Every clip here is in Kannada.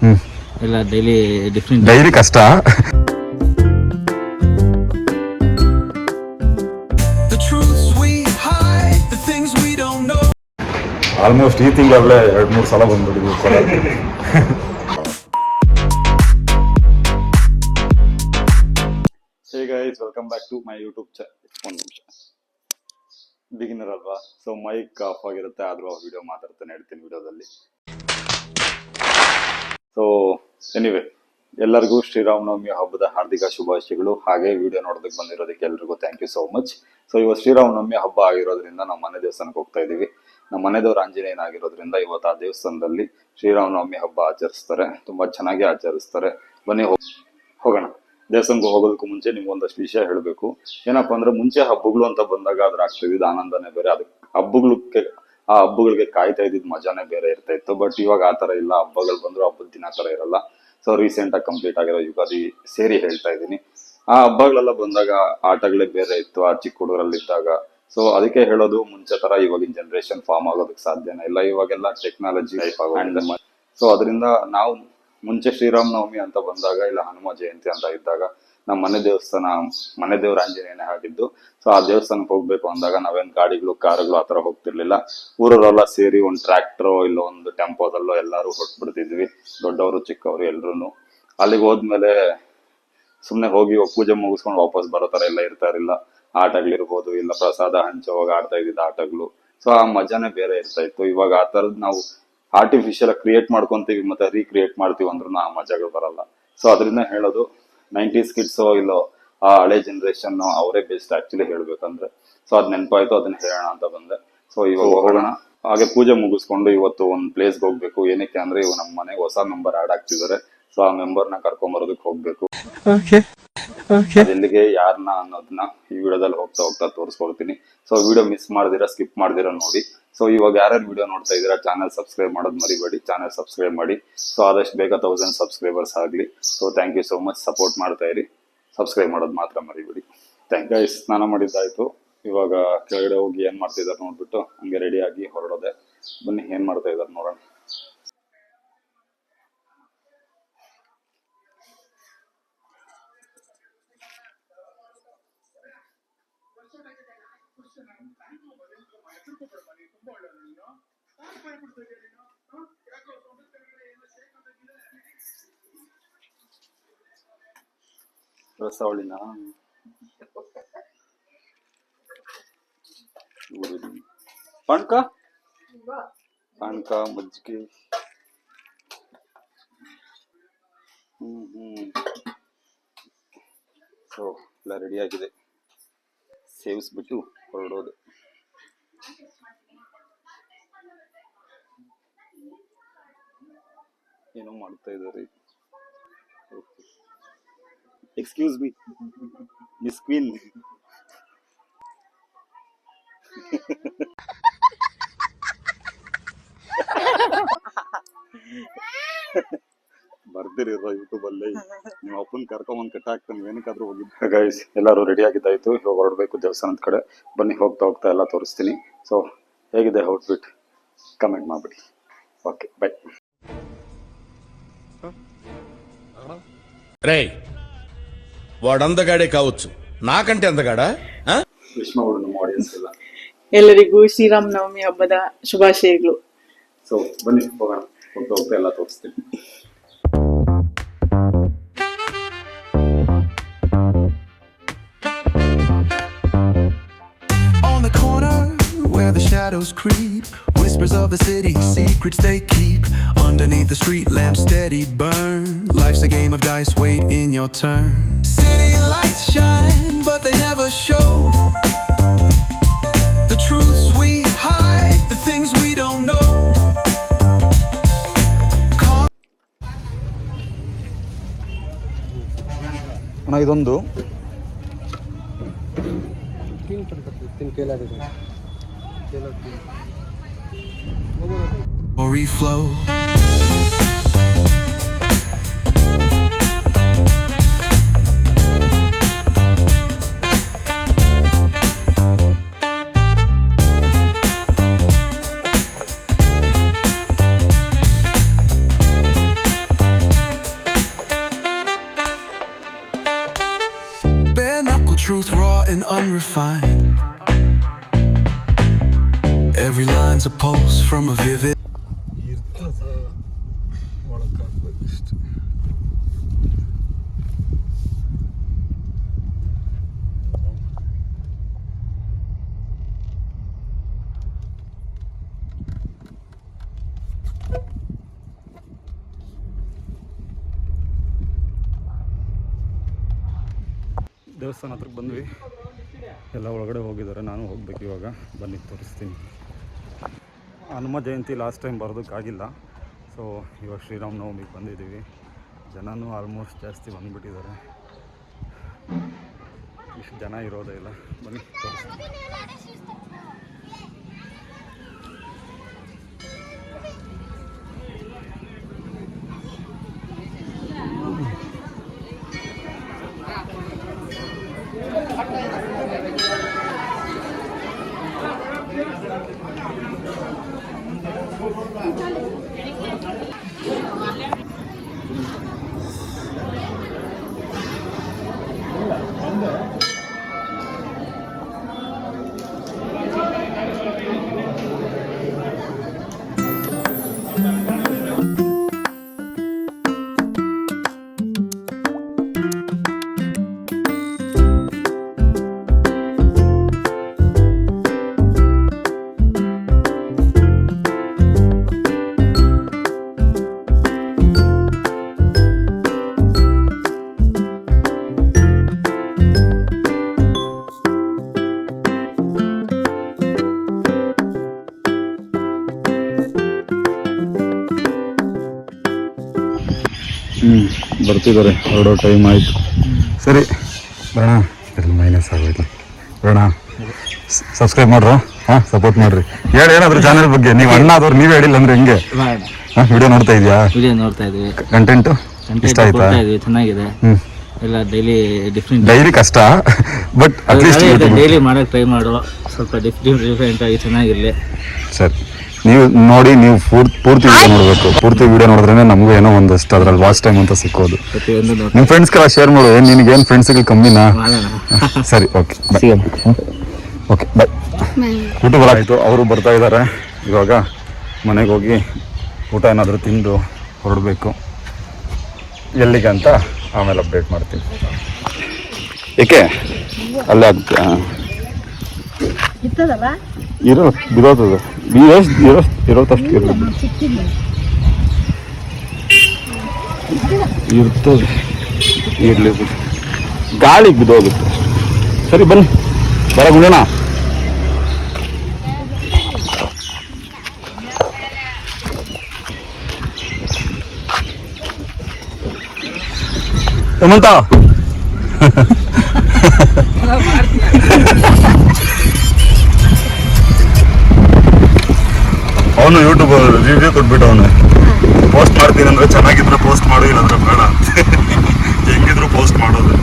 ಹ್ಮ್ ಎಲ್ಲ ಡೈಲಿ ಡಿಫ್ರೆಂಟ್ ಡೈಲಿ ಕಷ್ಟ. ಆಲ್ಮೋಸ್ಟ್ ಈ ತಿಂಗಳಲ್ಲೇ ಎರಡು ಮೂರು ಸಲ ಬಂದ್ಬಿಟ್ಟಿದ್ವಿ ಕೊಡೋದು hey guys welcome back to my YouTube ಚ ಒಂದು ನಿಮಿಷ ಬಿಗಿನರ್ ಅಲ್ವಾ? ಸೊ ಮೈಕ್ ಆಫ್ ಆಗಿರುತ್ತೆ ಆದರೂ ಆ ವಿಡಿಯೋ ಮಾತಾಡ್ತಾನೆ ಹೇಳ್ತೀನಿ ವಿಡಿಯೋದಲ್ಲಿ. ಎನಿವೆ ಎಲ್ಲರಿಗೂ ಶ್ರೀರಾಮನವಮಿ ಹಬ್ಬದ ಹಾರ್ದಿಕ ಶುಭಾಶಯಗಳು. ಹಾಗೆ ವಿಡಿಯೋ ನೋಡೋದಕ್ಕೆ ಬಂದಿರೋದಕ್ಕೆ ಎಲ್ರಿಗೂ thank you so much so ಇವತ್ತು ಶ್ರೀರಾಮನವಮಿ ಹಬ್ಬ ಆಗಿರೋದ್ರಿಂದ ನಮ್ಮ ಮನೆ ದೇವಸ್ಥಾನಕ್ಕೆ ಹೋಗ್ತಾ ಇದೀವಿ ನಮ್ಮ ಮನೆದೇವ್ರ ಆಂಜನೇಯನ ಆಗಿರೋದ್ರಿಂದ ಇವತ್ತು ಆ ದೇವಸ್ಥಾನದಲ್ಲಿ ಶ್ರೀರಾಮನವಮಿ ಹಬ್ಬ ಆಚರಿಸ್ತಾರೆ. ತುಂಬಾ ಚೆನ್ನಾಗಿ ಆಚರಿಸ್ತಾರೆ. ಬನ್ನಿ ಹೋಗ್- ಹೋಗೋಣ. ದೇವಸ್ಥಾನಕ್ಕೆ ಹೋಗೋದಕ್ಕೂ ಮುಂಚೆ ನಿಮ್ಗೆ ಒಂದಷ್ಟು ವಿಷಯ ಹೇಳಬೇಕು. ಏನಪ್ಪಾ ಅಂದ್ರೆ ಮುಂಚೆ ಹಬ್ಬಗಳು ಅಂತ ಬಂದಾಗ ಅದ್ರ ಆಗ್ತಿದ್ದ ಆನಂದನೇ ಬೇರೆ. ಅದಕ್ಕೆ ಹಬ್ಬಗಳಿಗೆ, ಆ ಹಬ್ಬಗಳಿಗೆ ಕಾಯ್ತಾ ಇದ್ದಿದ್ ಮಜಾನೇ ಬೇರೆ ಇರ್ತಾ ಇತ್ತು. ಬಟ್ ಇವಾಗ ಆ ತರ ಇಲ್ಲ. ಹಬ್ಬಗಳು ಬಂದ್ರು ಹಬ್ಬದ ದಿನ ತರ ಇರಲ್ಲ. ಸೊ ರೀಸೆಂಟ್ ಆಗಿ ಕಂಪ್ಲೀಟ್ ಆಗಿರೋ ಯುಗಾದಿ ಸೇರಿ ಹೇಳ್ತಾ ಇದ್ದೀನಿ. ಆ ಹಬ್ಬಗಳೆಲ್ಲ ಬಂದಾಗ ಆಟಗಳೇ ಬೇರೆ ಇತ್ತು ಆ ಚಿಕ್ಕ ಹುಡುಗರಲ್ಲಿದ್ದಾಗ ಸೊ ಅದಕ್ಕೆ ಹೇಳೋದು ಮುಂಚೆ ತರ ಇವಾಗಿನ ಜನರೇಷನ್ ಫಾರ್ಮ್ ಆಗೋದಕ್ಕೆ ಸಾಧ್ಯನೇ ಇಲ್ಲ. ಇವಾಗೆಲ್ಲ ಟೆಕ್ನಾಲಜಿ ಟೈಪ್ ಆಗೋದು ಸೊ ಅದರಿಂದ ನಾವು ಮುಂಚೆ ಶ್ರೀರಾಮನವಮಿ ಅಂತ ಬಂದಾಗ ಇಲ್ಲ ಹನುಮ ಜಯಂತಿ ಅಂತ ಇದ್ದಾಗ ನಮ್ಮ ಮನೆ ದೇವಸ್ಥಾನ, ಮನೆ ದೇವ್ರ ಆಂಜನೇಯನೇ ಆಗಿದ್ದು. ಸೊ ಆ ದೇವಸ್ಥಾನಕ್ಕೆ ಹೋಗ್ಬೇಕು ಅಂದಾಗ ನಾವೇನ್ ಗಾಡಿಗಳು, ಕಾರುಗಳು ಆತರ ಹೋಗ್ತಿರ್ಲಿಲ್ಲ. ಊರವರೆಲ್ಲ ಸೇರಿ ಒಂದು ಟ್ರ್ಯಾಕ್ಟರ್ ಇಲ್ಲ ಒಂದು ಟೆಂಪೋದಲ್ಲೋ ಎಲ್ಲಾರು ಹೊಟ್ಬಿಡ್ತಿದ್ವಿ ದೊಡ್ಡವರು, ಚಿಕ್ಕವರು ಎಲ್ರು ಅಲ್ಲಿಗೆ ಹೋದ್ಮೇಲೆ ಸುಮ್ನೆ ಹೋಗಿ ಪೂಜೆ ಮುಗಿಸ್ಕೊಂಡು ವಾಪಸ್ ಬರೋ ತರ ಎಲ್ಲ ಇರ್ತಾ ಇರಲಿಲ್ಲ. ಆಟಗಳಿರ್ಬೋದು, ಇಲ್ಲ ಪ್ರಸಾದ ಹಂಚೋವಾಗ ಆಡ್ತಾ ಇದ್ದಿದ್ದ ಆಟಗಳು. ಸೊ ಆ ಮಜಾನೇ ಬೇರೆ ಇರ್ತಾ ಇತ್ತು. ಇವಾಗ ಆ ತರದ್ ನಾವು ಆರ್ಟಿಫಿಷಿಯಲ್ ಕ್ರಿಯೇಟ್ ಮಾಡ್ಕೊಂತೀವಿ, ಮತ್ತೆ ರೀಕ್ರಿಯೇಟ್ ಮಾಡ್ತೀವಿ ಅಂದ್ರೂ ಆ ಮಜಾಗಳು ಬರಲ್ಲ. ಸೊ ಅದರಿಂದ ಹೇಳೋದು ನೈಂಟೀಸ್ ಕಿಡ್ಸೋ ಇಲ್ಲೋ ಆ ಹಳೆ ಜನರೇಷನ್ ಅವರೇ ಬೆಸ್ಟ್ ಆಕ್ಚುಲಿ ಹೇಳ್ಬೇಕಂದ್ರೆ. ಸೊ ಅದ್ ನೆನಪಾಯ್ತು ಅದನ್ನ ಹೇಳೋಣ ಅಂತ ಬಂದೆ. ಸೊ ಇವಾಗ ಹೋಗೋಣ. ಹಾಗೆ ಪೂಜೆ ಮುಗಿಸ್ಕೊಂಡು ಇವತ್ತು ಒಂದ್ ಪ್ಲೇಸ್ಗೆ ಹೋಗ್ಬೇಕು. ಏನಕ್ಕೆ ಅಂದ್ರೆ ಇವ್ ನಮ್ಮ ಮನೆಗೆ ಹೊಸ ಮೆಂಬರ್ ಆಡ್ ಆಗ್ತಿದಾರೆ ಸೊ ಆ ಮೆಂಬರ್ನ ಕರ್ಕೊಂಡ್ ಬರೋದಕ್ಕೆ ಹೋಗ್ಬೇಕು ಎಲ್ಲಿಗೆ ಯಾರನ್ನ ಅನ್ನೋದನ್ನ ಈ ವಿಡಿಯೋದಲ್ಲಿ ಹೋಗ್ತಾ ಹೋಗ್ತಾ ತೋರಿಸ್ಕೊಡ್ತೀನಿ. ಸೊ ವಿಡಿಯೋ ಮಿಸ್ ಮಾಡ್ದಿರಾ ಸ್ಕಿಪ್ ಮಾಡ್ದಿರಾ ನೋಡಿ. ಸೊ ಇವಾಗ ಯಾರ್ಯಾರು ವಿಡಿಯೋ ನೋಡ್ತಾ ಇದ್ದೀರಾ ಚಾನಲ್ ಸಬ್ಸ್ಕ್ರೈಬ್ ಮಾಡೋದು ಮರಿಬೇಡಿ ಚಾನಲ್ ಸಬ್ಸ್ಕ್ರೈಬ್ ಮಾಡಿ. ಸೊ ಆದಷ್ಟು ಬೇಗ ತೌಸಂಡ್ ಸಬ್ಸ್ಕ್ರೈಬರ್ಸ್ ಆಗಲಿ. So thank you so much support ಮಾಡ್ತಾ ಇರಿ. ಸಬ್ಸ್ಕ್ರೈಬ್ ಮಾಡೋದು ಮಾತ್ರ ಮರಿಬೇಡಿ. ಥ್ಯಾಂಕ್ ಯು ಸ್ನಾನ ಮಾಡಿದ್ದಾಯಿತು. ಇವಾಗ ಕೆಳಗಡೆ ಹೋಗಿ ಏನು ಮಾಡ್ತಿದ್ದಾರೆ ನೋಡ್ಬಿಟ್ಟು, ಹಂಗೆ ರೆಡಿಯಾಗಿ ಹೊರಡೋದೆ. ಬನ್ನಿ, ಏನು ಮಾಡ್ತಾ ಇದ್ದಾರೆ ನೋಡೋಣ. ರಸವಳಿನ ಪಾಣ್ಕ? ಪಾಣ್ಕ ಮಜ್ಜಿಗೆ. ಹ್ಮ್ ಹ್ಮ್. ಸೊ ಎಲ್ಲ ರೆಡಿ ಆಗಿದೆ. ಸೇವಿಸ್ಬಿಟ್ಟು ಹೊರಡೋದು. ಏನೋ ಮಾಡ್ತಾ ಇದ್ದಾರೆ. ಎಕ್ಸ್ಕ್ಯೂಸ್ ಮೀ ಮಿಸ್ ಕ್ವೀನ್ ಬರ್ದಿರಿರೋ ಯೂಟ್ಯೂಬ್ ಅಲ್ಲಿ. ನಿಮ್ಮ ಅಪ್ಪನ್ ಕರ್ಕೊಂಬಂದ್ ಕಟ್ಟ ಹಾಕ್ತಾನೆ ಏನಕ್ಕಾದ್ರೂ ಹೋಗಿದ್ದೆ ಗೈಸ್ ಎಲ್ಲರೂ ರೆಡಿ ಆಗಿದ್ದಾಯ್ತು. ಇವಾಗ ಹೊರಡ್ಬೇಕು ದೇವಸ್ಥಾನದ ಕಡೆ. ಬನ್ನಿ, ಹೋಗ್ತಾ ಹೋಗ್ತಾ ಎಲ್ಲ ತೋರಿಸ್ತೀನಿ. ಸೊ ಹೇಗಿದೆ ಔಟ್ಫಿಟ್? ಕಮೆಂಟ್ ಮಾಡ್ಬಿಡಿ. ಓಕೆ ಬೈ రేయ్ వాడు అందగాడే కావచ్చు నాకంటే అందగాడా ఆ? ವಿಶ್ ಮಾಡ್ಬಿಡು ನಮ್ಮ ಆಡಿಯನ್ಸ್ ಎಲ್ಲ ಎಲ್ಲರಿಗೂ ಶ್ರೀರಾಮನವಮಿ ಹಬ್ಬದ ಶುಭಾಶಯಗಳು ಸೊ ಬನ್ನಿ ಹೋಗೋಣ ಹೋಗ್ತಾ ಹೋಗ್ತಾ ಎಲ್ಲ ತೋರಿಸ್ತೀನಿ On the corner where the shadows creep, whispers of the city, secrets they keep. Underneath the street lamp, steady burn. Life's a game of dice, wait in your turn. City lights shine, but they never show. The truths we hide, the things we don't know. ಅಣ್ಣ ಇದೊಂದು Glory flow. and unrefined. Every line's a pulse from a vivid. ದೇವಸ್ಥಾನ ಹತ್ರಕ್ಕೆ ಬಂದ್ವಿ ಎಲ್ಲ ಒಳಗಡೆ ಹೋಗಿದ್ದಾರೆ. ನಾನು ಹೋಗ್ಬೇಕು ಇವಾಗ. ಬನ್ನಿ, ತೋರಿಸ್ತೀನಿ. ಹನುಮ ಜಯಂತಿ ಲಾಸ್ಟ್ ಟೈಮ್ ಬರೋದಕ್ಕಾಗಿಲ್ಲ. ಸೊ ಇವಾಗ ಶ್ರೀರಾಮನವಮಿಗೆ ಬಂದಿದ್ದೀವಿ. ಜನನೂ ಆಲ್ಮೋಸ್ಟ್ ಜಾಸ್ತಿ ಬಂದುಬಿಟ್ಟಿದ್ದಾರೆ. ಇಷ್ಟು ಜನ ಇರೋದೇ ಇಲ್ಲ. ಬನ್ನಿ, ತೋರಿಸ್ತೀನಿ. ಬರ್ತಿದ್ದಾರೆ. ಹೊರಡೋ ಟೈಮ್ ಆಯಿತು. ಸರಿ. ಬರೋಣ. ಇಲ್ಲಿ ಮೈನಸ್ ಆಗೋಯ್ತು. ಬರೋಣ. ಸಬ್ಸ್ಕ್ರೈಬ್ ಮಾಡ್ರ? ಹಾಂ ಸಪೋರ್ಟ್ ಮಾಡ್ರಿ. ಹೇಳಿ ಏನಾದ್ರು ಚಾನಲ್ ಬಗ್ಗೆ. ನೀವು ಅಣ್ಣ ಆದವ್ರು ನೀವೇ ಹೇಳಿಲ್ಲ ಅಂದ್ರೆ ಹೆಂಗೆ? ಹಾಂ ವಿಡಿಯೋ ನೋಡ್ತಾ ಇದೆಯಾ? ವಿಡಿಯೋ ನೋಡ್ತಾ ಇದ್ದೀವಿ ಕಂಟೆಂಟು ಇಷ್ಟ ಆಯ್ತಾ? ಚೆನ್ನಾಗಿದೆ. ಎಲ್ಲ ಡೈಲಿ ಡಿಫ್ರೆಂಟ್ ಡೈಲಿ ಕಷ್ಟ. ಬಟ್ ಅಟ್ಲೀಸ್ಟ್ ಡೈಲಿ ಮಾಡೋಕೆ ಟ್ರೈ ಮಾಡು. ಸ್ವಲ್ಪ ಡಿಫ್ರೆಂಟ್ ಡಿಫ್ರೆಂಟ್ ಆಗಿ ಚೆನ್ನಾಗಿರಲಿ. ಸರಿ. ನೀವು ನೋಡಿ ನೀವು ಪೂರ್ತಿ ಪೂರ್ತಿ ವಿಡಿಯೋ ನೋಡಬೇಕು. ಪೂರ್ತಿ ವಿಡಿಯೋ ನೋಡಿದ್ರೆ ನಮಗೂ ಏನೋ ಒಂದಷ್ಟು ಅದ್ರಲ್ಲಿ ವಾಚ್ ಟೈಮ್ ಅಂತ ಸಿಕ್ಕೋದು. ನಿಮ್ ಫ್ರೆಂಡ್ಸ್ ನಿಮ್ಮ ಫ್ರೆಂಡ್ಸ್ಗೆಲ್ಲ ಶೇರ್ ಮಾಡು. ಏನು ನಿನಗೇನು ಫ್ರೆಂಡ್ಸ್ಗೆ ಕಮ್ಮಿನಾ? ಸರಿ ಓಕೆ ಓಕೆ ಬಾಯ್ ಊಟ ಬರಾಯಿತು ಅವರು ಬರ್ತಾ ಇದ್ದಾರೆ ಇವಾಗ ಮನೆಗೆ ಹೋಗಿ ಊಟ ಏನಾದರೂ ತಿಂದು ಹೊರಡಬೇಕು. ಎಲ್ಲಿಗೆ ಅಂತ ಆಮೇಲೆ ಅಪ್ಡೇಟ್ ಮಾಡ್ತೀನಿ. ಏಕೆ? ಅಲ್ಲೇ ಆಗುತ್ತೆ ಇರೋ ಬಿಡೋತದ ಎಷ್ಟು ಇರೋ ಇರೋತಷ್ಟು ಇರೋದು. ಇರ್ತದೆ. ಇರಲಿ ಗಾಳಿ ಗಾಳಿಗೆ ಬಿದ್ದೋಗುತ್ತೆ ಸರಿ ಬನ್ನಿ. ಬರ ಗುಂಡೋಣ ಹೇಮಂತ. ರಿವ್ಯೂ ಕೊಟ್ಬಿಟ್ಟು ಅವನು ಪೋಸ್ಟ್ ಮಾಡ್ತೀನಿ ಅಂದ್ರೆ ಚೆನ್ನಾಗಿದ್ರೆ ಪೋಸ್ಟ್ ಮಾಡು ಇಲ್ಲಾಂದ್ರೆ ಬೇಡ ಅಂತ ಹೆಂಗಿದ್ರು ಪೋಸ್ಟ್ ಮಾಡೋದು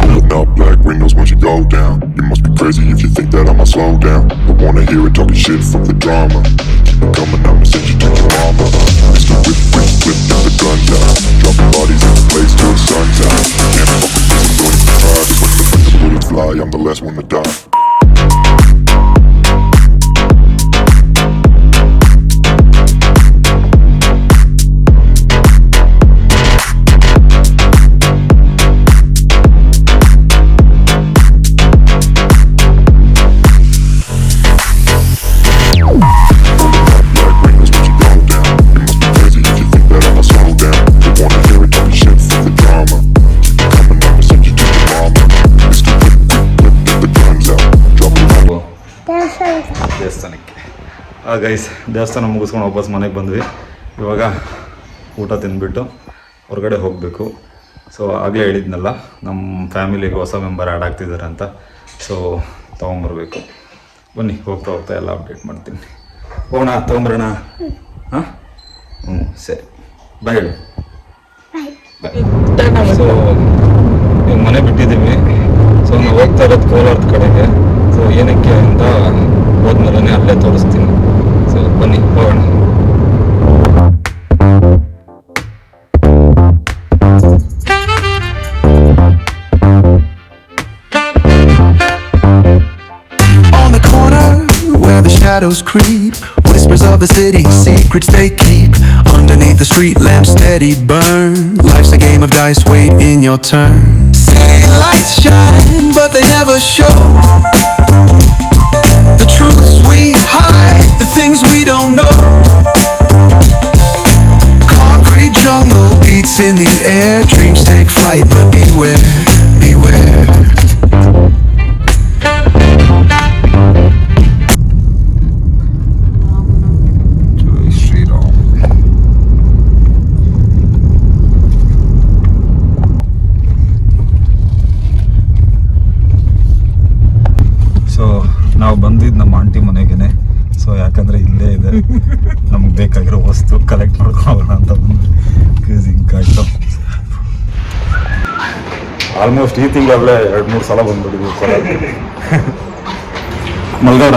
Pulling up black windows once you go down. You must be crazy if you think that I'ma slow down. Don't wanna hear it talking shit from the drama. Keep it coming, I'ma send you to your mama. Mr. Whip, whip, whip, get the guns out. Dropping bodies in the place till the sun's out. Can't fuck with this, don't even try. Cause when the, when the bullets fly, I'm the last one to die. Guys ದೇವಸ್ಥಾನ ಮುಗಿಸ್ಕೊಂಡು ವಾಪಸ್ ಮನೆಗೆ ಬಂದ್ವಿ. ಇವಾಗ ಊಟ ತಿಂದ್ಬಿಟ್ಟು ಹೊರಗಡೆ ಹೋಗಬೇಕು. ಸೊ ಆಗಲೇ ಹೇಳಿದ್ನಲ್ಲ ನಮ್ಮ ಫ್ಯಾಮಿಲಿಗೆ ಹೊಸ ಮೆಂಬರ್ ಆ್ಯಡ್ ಆಗ್ತಿದ್ದಾರೆ ಅಂತ. ಸೊ ತೊಗೊಂಬರ್ಬೇಕು. ಬನ್ನಿ ಹೋಗ್ತಾ ಹೋಗ್ತಾ ಎಲ್ಲ ಅಪ್ಡೇಟ್ ಮಾಡ್ತೀನಿ. ಹೋಗೋಣ ತೊಗೊಂಬರೋಣ? ಹಾಂ? ಹ್ಞೂ ಸರಿ. ಬಾಯ್ ಹೇಳು. ಬಾಯ್ ಸೊ ಈಗ ಮನೆ ಬಿಟ್ಟಿದ್ದೀವಿ. ಸೊ ನಾವು ಹೋಗ್ತಾ ಇರೋದು ಕೋಲಾರದ ಕಡೆಗೆ. ಸೊ ಏನಕ್ಕೆ ಅಂತ ಹೋದ್ಮೇಲೆ ಅಲ್ಲೇ ತೋರಿಸ್ತೀನಿ. On the corner where the shadows creep, whispers of the city, secrets they keep. Underneath the street lamp, steady burn. Life's a game of dice, wait in your turn. City lights shine, but they never show. The truth sweet things we don't know. Concrete jungle beats in the air. Dreams take flight, but beware, beware. So ಯಾಕಂದ್ರೆ ಇಲ್ಲೇ ಇದೆ. ನಮ್ಗೆ ಬೇಕಾಗಿರೋ ವಸ್ತು ಕಲೆಕ್ಟ್ ಮಾಡ್ಕೊಳ್ಳೋಣ ಅಂತ ಬಂದ್ವಿ. ಕ್ಯೂಸಿಂಗ್ ಆಯ್ತು ಆಲ್ಮೋಸ್ಟ್ ಈ ತಿಂಗಳಲ್ಲೇ ಎರಡು ಮೂರು ಸಲ ಬಂದ್ಬಿಟ್ಟಿದ್ವಿ ಕೊಡಕ್ಕೆ ಮಲ್ಗೋಡ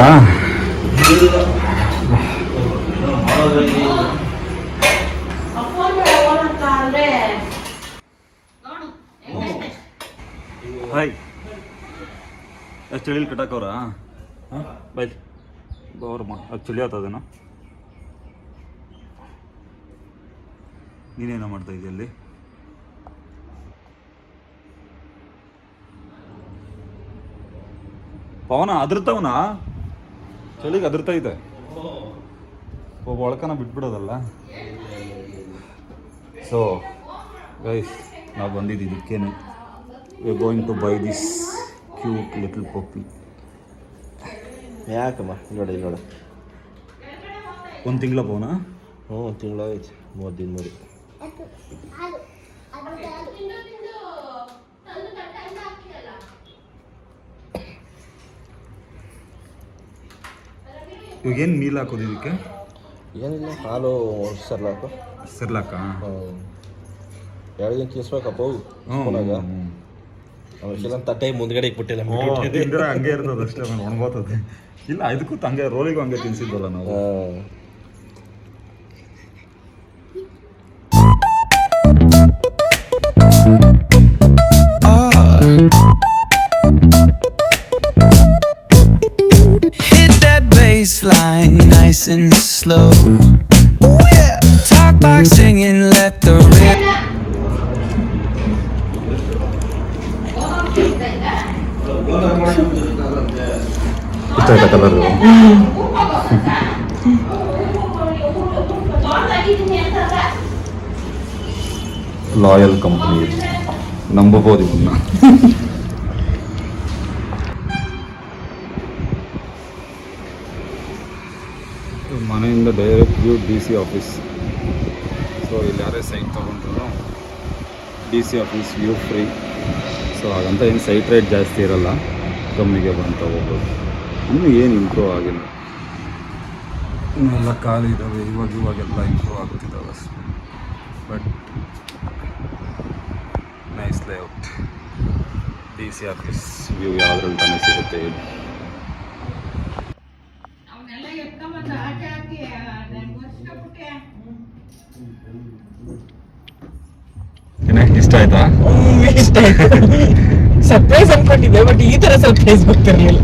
ಹಾಯ್ ಎಷ್ಟು ಹೇಳಿ ಕಟ್ಟಾಕವ್ರ ಹಾಂ? ಬೈ ಬೌರಮ್ಮ ಅದು ಚಳಿ ಆತದೇನೋ ನೀನೇನೋ ಮಾಡ್ತಾ ಅಲ್ಲಿ? ಪವನ ಅದ್ರತವನ ಚಳಿಗೆ ಅದ್ರತೈತೆ ಒಬ್ಬ ಒಳಕನ ಬಿಟ್ಬಿಡೋದಲ್ಲ. ಸೊ ಗೈಸ್ ನಾವು ಬಂದಿದ್ದೀವಿ ಇದಕ್ಕೇನೆ. We going to buy this cute little puppy ಯಾಕಮ್ಮ? ನೋಡಿ ನೋಡು. ಒಂದು ತಿಂಗಳ ಪವನ ಹ್ಞೂ ತಿಂಗಳು ಐತಿ ಮೂವತ್ತು ದಿನ ಮೂರು ಇವಾಗ ಏನು ಮೀಲ್ ಹಾಕೋದು ಇದಕ್ಕೆ? ಏನಿಲ್ಲ ಹಾಲು ಸರ್ಲಾಕು ಹ್ಞೂ. ಎರಡು ದಿನ ಅವು ಹ್ಞೂ. ತಟ್ಟೆ ಮುಂದ್ಗಡೆ ಇಟ್ಬಿಟ್ಟಿಲ್ಲ ತಿಂದ್ರೆ ಹಂಗೆ ಇರ್ತದೆ ಅಷ್ಟೇ ಒಣಗೋತದೆ ಇಲ್ಲ ಇದಕ್ಕೂ ಹಂಗೆ ರೋಲಿಗೂ ಹಂಗೆ ತಿನ್ಸಿದ್ವಲ್ಲ ನಾವು Hit that bass line nice and slow. Ooh, yeah. Talk by singing, let the rip. Loyal company ನಂಬಬಹುದು ಇದನ್ನ. ಮನೆಯಿಂದ direct view D C office so ಇಲ್ಲಿ ಯಾರೇ ಸೈನ್ ತೊಗೊಂಡ್ರು D C office view free so ಹಾಗಂತ ಏನು ಸೈಟ್ ರೇಟ್ ಜಾಸ್ತಿ ಇರಲ್ಲ ಕಮ್ಮಿಗೆ ಬಂದು ಹೋಗ್ಬೋದು ಇನ್ನೂ ಏನು ಇಂಪ್ರೂವ್ ಆಗಿಲ್ಲ. ಇನ್ನೆಲ್ಲ ಖಾಲಿ ಇದ್ದಾವೆ ಇವಾಗ ಇವಾಗೆಲ್ಲ improve ಆಗ್ತಿದ್ದಾವೆ but nice layout D C office view ಯಾವುದ್ರಲ್ಲಿ ತಾನೇ ಸಿಗುತ್ತೆ ಹೇಳಿ ಇಷ್ಟ ಆಯ್ತಾ? ಇಷ್ಟ ಸರ್ಪ್ರೈಸ್ ಅನ್ಕೊಂಡಿದ್ದೆ ಬಟ್ ಈ ತರ ಸರ್ಪ್ರೈಸ್ ಗೊತ್ತಿರಲಿಲ್ಲ.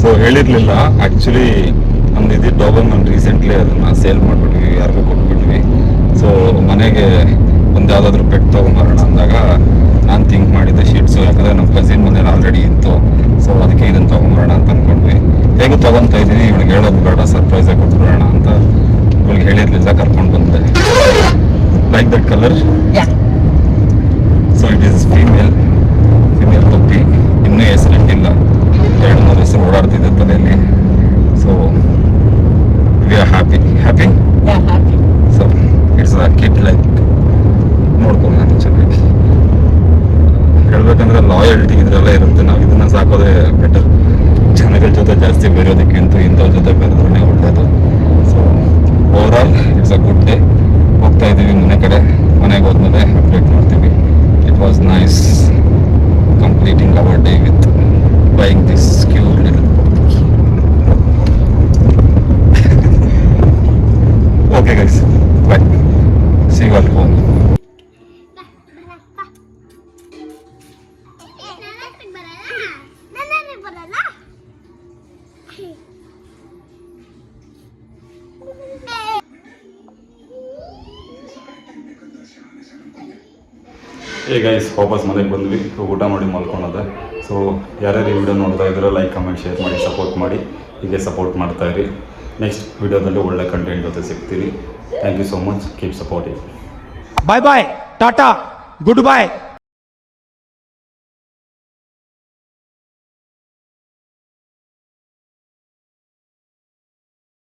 ಸೊ ಹೇಳಿರ್ಲಿಲ್ಲ. ಆಕ್ಚುಲಿ ನಮ್ದು ಇದು ಡಾಬರ್ ನಾನು ರೀಸೆಂಟ್ಲಿ ಅದನ್ನ ಸೇಲ್ ಮಾಡ್ಬಿಟ್ವಿ ಯಾರಿಗೂ ಕೊಟ್ಬಿಟ್ವಿ. ಸೊ ಮನೆಗೆ ಒಂದು ಯಾವುದಾದ್ರೂ ಪೆಟ್ ತೊಗೊಂಬರೋಣ ಅಂದಾಗ ನಾನು ಥಿಂಕ್ ಮಾಡಿದ್ದೆ ಶೀಟ್ಸು ಯಾಕಂದ್ರೆ ನಮ್ಮ ಕಸಿನ್ ಮನೇಲಿ ಆಲ್ರೆಡಿ ಇತ್ತು. ಸೊ ಅದಕ್ಕೆ ಇದನ್ನು ತಗೊಂಬರೋಣ ಅಂತ ಅಂದ್ಕೊಂಡ್ವಿ ಹೇಗೂ ತೊಗೊತಾ ಇದ್ದೀನಿ ಇವಳಿಗೆ ಹೇಳೋದು ಬೇಡ ಸರ್ಪ್ರೈಸಾಗಿ ಕೊಟ್ಬಿಡೋಣ ಅಂತ. ಇವಳಿಗೆ ಹೇಳಿರ್ಲಿಲ್ಲ ಕರ್ಕೊಂಡು ಬಂದೆ. Like that colour so it is female female puppy. ಇನ್ನೂ ಹೆಸರಿಟ್ಟಿಲ್ಲ. ಎರಡು ಮೂರು ಹೆಸರು ಓಡಾಡ್ತಿದ್ದೆ ತಲೆಯಲ್ಲಿ. So we are happy happy so it's a kid like ನೋಡ್ಕೊಂಡು ನಾನು ಚೆನ್ನಾಗಿ. ಹೇಳ್ಬೇಕಂದ್ರೆ ಲಾಯಲ್ಟಿ ಇದೆಲ್ಲ ಇರುತ್ತೆ. ನಾವು ಇದನ್ನ ಸಾಕೋದೇ ಬೆಟರ್ ಜನಗಳ ಜೊತೆ ಜಾಸ್ತಿ ಬೆರೆಯೋದಕ್ಕಿಂತ ಇಂಥವ್ರ ಜೊತೆ ಬೆರೆದ್ರೆ ಒಳ್ಳೆಯದು ಏ ಇಸ್ ವಾಪಸ್ ಮನೆಗೆ ಬಂದ್ವಿ. ಊಟ ಮಾಡಿ ಮಲ್ಕೊಳೋದೆ. ಸೊ ಯಾರ್ಯಾರು ಈ ವಿಡಿಯೋ ನೋಡ್ತಾ ಇದ್ದೀರೋ ಲೈಕ್ ಕಮೆಂಟ್ ಶೇರ್ ಮಾಡಿ ಸಪೋರ್ಟ್ ಮಾಡಿ. ಹೀಗೆ ಸಪೋರ್ಟ್ ಮಾಡ್ತಾ ಇರಿ. ನೆಕ್ಸ್ಟ್ ವಿಡಿಯೋದಲ್ಲಿ ಒಳ್ಳೆ ಕಂಟೆಂಟ್ ಜೊತೆ ಸಿಗ್ತೀರಿ. Thank you so much keep supporting bye bye tata good bye